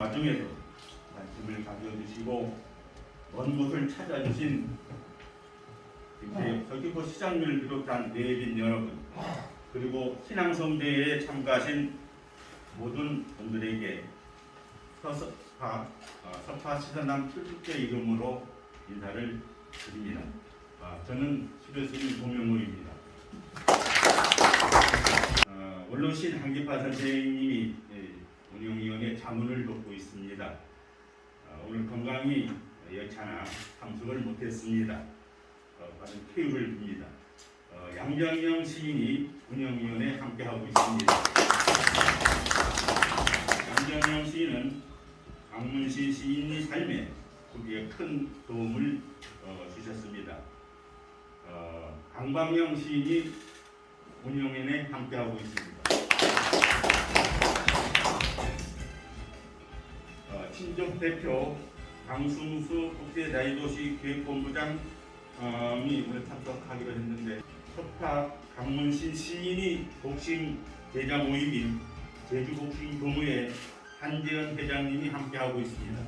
와중에도 관심을 가져주시고 먼 곳을 찾아주신 이렇게 서귀포 시장님을 비롯한 내빈 여러분 그리고 신앙성대회에 참가하신 모든 분들에게 서서파 어, 서파 시선남 출국제 이름으로 인사를 드립니다. 아, 저는 수료스님 고명호입니다. 어, 원로신 한기파 선생님이 예, 운영위원회 자문을 돕고 있습니다. 어, 오늘 건강이 여차나 참석을 못했습니다. 어, 받은 쾌유를 빕니다. 어, 양정영 시인이 운영위원회 함께하고 있습니다. 양정영 시인은 강문시 시인의 삶에 거기에 큰 도움을 어, 주셨습니다. 어, 강방영 시인이 운영위원회 함께하고 있습니다. 어, 친족 대표 강승수 국제자유도시 기획본부장이 오늘 참석하기로 했는데 석파 강문신 시인이 복싱 제자 모임인 제주 복싱 교무회 한재현 회장님이 함께하고 있습니다.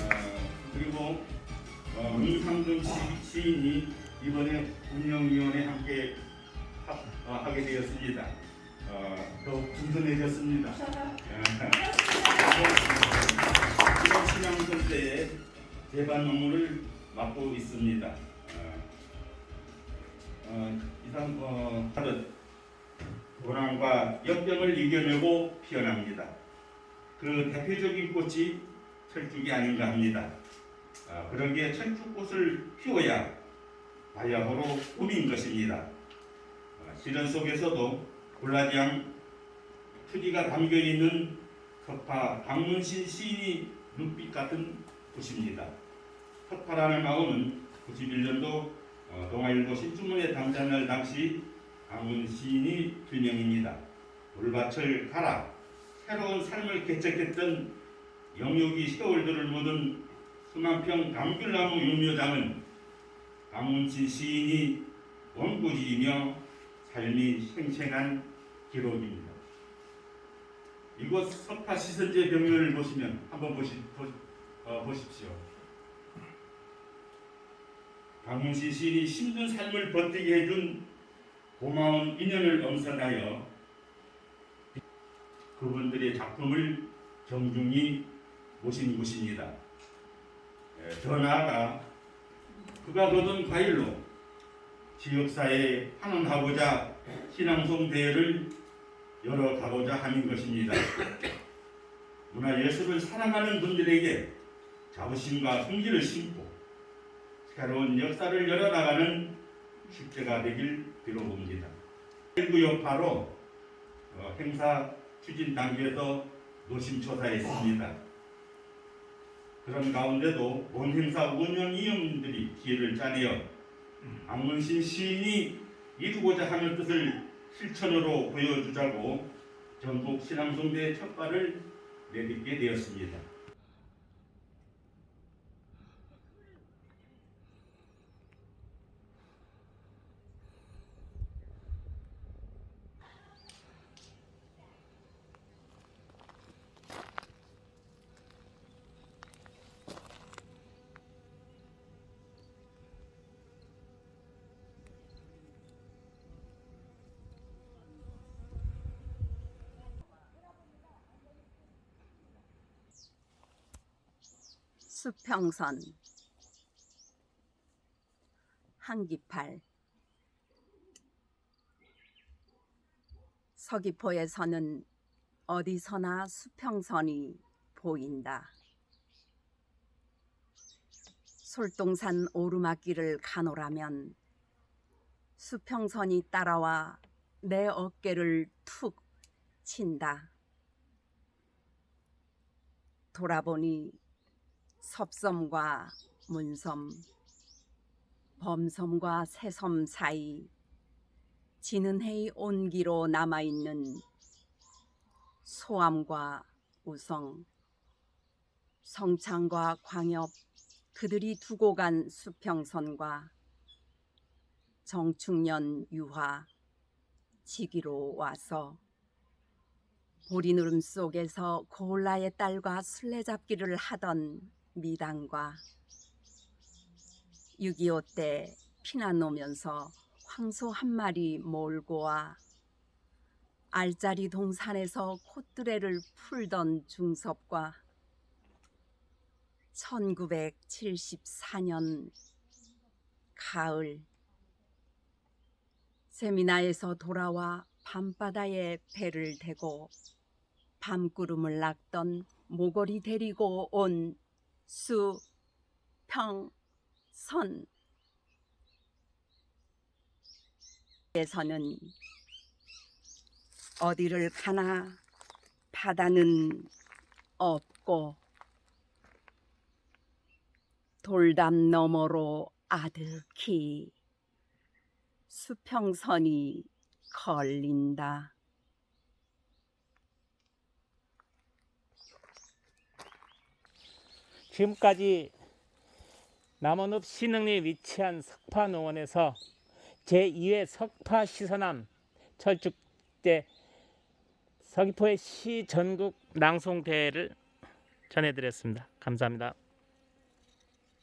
어, 그리고 어, 문상준 시- 시인이 이번에 운영위원회 함께 하, 어, 하게 되었습니다. 어, 더욱 든든해졌습니다. 이번 신앙선대의 재반 업무를 맡고 있습니다. 어, 어, 이상 어, 하듯 고난과 역병을 이겨내고 피어납니다. 그 대표적인 꽃이 철쭉이 아닌가 합니다. 아, 그러기에 철쭉꽃을 피워야 바야흐로 꿈인 것입니다. 아, 시련 속에서도 곤라지양 크기가 담겨 있는 석파 박문신 시인이 눈빛 같은 곳입니다. 석파라는 마음은 91년도 어, 동아일보 신춘문예 당사날 당시 강문 시인이 필명입니다. 물밭을 갈아 새로운 삶을 개척했던 영육이 세월들을 묻은 수만평 감귤나무 유묘장은 강문신 시인이 원고지이며 삶이 생생한 기록입니다. 이곳 석파 시선제 병면을 보시면 한번 보시, 보, 어, 보십시오. 강문신 시인이 힘든 삶을 버티게 해준 고마운 인연을 엄선하여 그분들의 작품을 정중히 모신 곳입니다. 에, 더 나아가 그가 거둔 과일로 지역사회에 환원하고자 신앙송 대회를 열어가고자 하는 것입니다. 문화예술을 사랑하는 분들에게 자부심과 성질을 심고 새로운 역사를 열어나가는 축제가 되길 빌어봅니다. 1구 여파로 어, 행사 추진 단계에서 노심초사했습니다. 그런 가운데도 본 행사 운영 위원들이 기회를 짜내어 안문신 시인이 이루고자 하는 뜻을 실천으로 보여주자고 전국 신앙송대 첫 발을 내딛게 되었습니다. 수평선 한기팔 서귀포에서는 어디서나 수평선이 보인다. 솔동산 오르막길을 가노라면 수평선이 따라와 내 어깨를 툭 친다. 돌아보니 섭섬과 문섬, 범섬과 새섬 사이 지는 해의 온기로 남아있는 소암과 우성, 성창과 광엽 그들이 두고 간 수평선과 정충년 유화 지기로 와서 보리누름 속에서 고울라의 딸과 술래잡기를 하던 미당과 6.25 때 피난 오면서 황소 한 마리 몰고 와 알짜리 동산에서 콧뚜레를 풀던 중섭과 1974년 가을 세미나에서 돌아와 밤바다에 배를 대고 밤구름을 낚던 모골이 데리고 온 수 평 선 에서는 어디를 가나 바다는 없고 돌담 너머로 아득히 수평선이 걸린다. 지금까지 남원읍 신흥리에 위치한 석파농원에서 제2회 석파 시선함 철쭉대 서귀포의 시 전국 낭송 대회를 전해드렸습니다. 감사합니다.